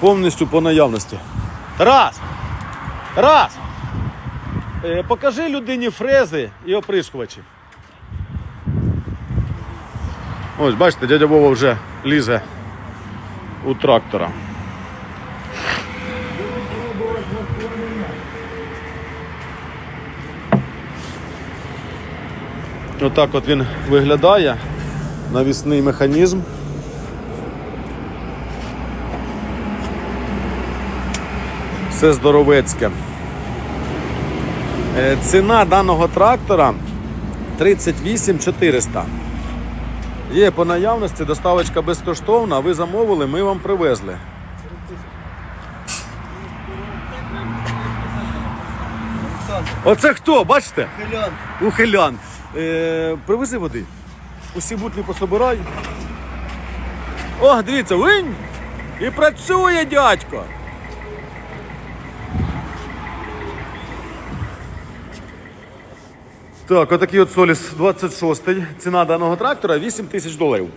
Повністю по наявності. Тарас! Тарас! Е, покажи людині фрези і оприскувачі. Ось, бачите, дядя Вова вже лізе у трактора. Отак от він виглядає. Навісний механізм. Все здоровецьке. Е, Ціна даного трактора 38 400. Є по наявності, доставочка безкоштовна, ви замовили, ми вам привезли. Оце хто? Бачите? Хилян. Ухилян. Е, привези води. Усі бутлі пособирай. О, дивіться, винь! І працює дядько. Так, отакий от Соліс 26-й. Ціна даного трактора 8 тисяч доларів.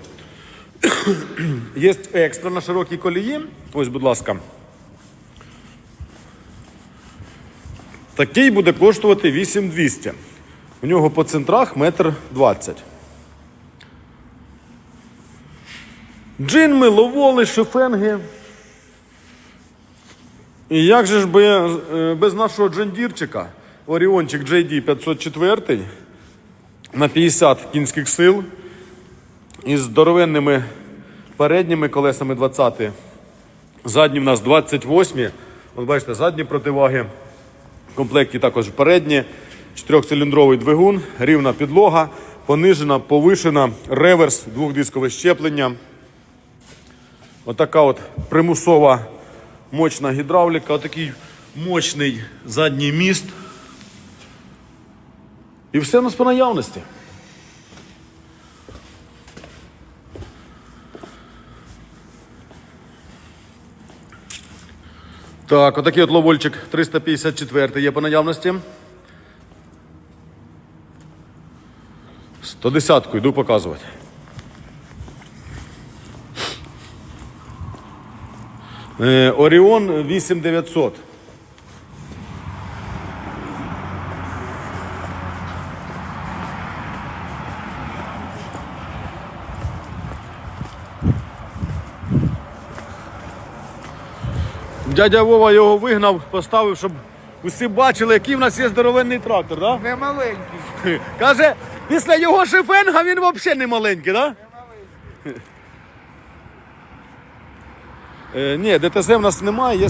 Є екстра на широкій колії. Ось, будь ласка. Такий буде коштувати 8200. У нього по центрах метр 20. Джинми, ловоли, шифенги. І як же ж без, е, без нашого джендірчика, Оріончик JD 504 на 50 кінських сил із здоровенними передніми колесами 20. Задні в нас 28. От бачите, задні противаги. В комплекті також передні, чотирьохциліндровий двигун, рівна підлога, понижена, повишена, реверс, двохдискове щеплення. Отака от примусова мощна гідравліка, отакий мощний задній міст. І все у нас по наявності. Так, отакий от ловольчик 354 є по наявності. 110 йду показувати. Е, Оріон 8900. Дядя Вова його вигнав, поставив, щоб усі бачили, який в нас є здоровенний трактор, так? Не маленький. Каже, після його шифенга він взагалі не маленький, так? Да? Е, ні, ДТЗ в нас немає, є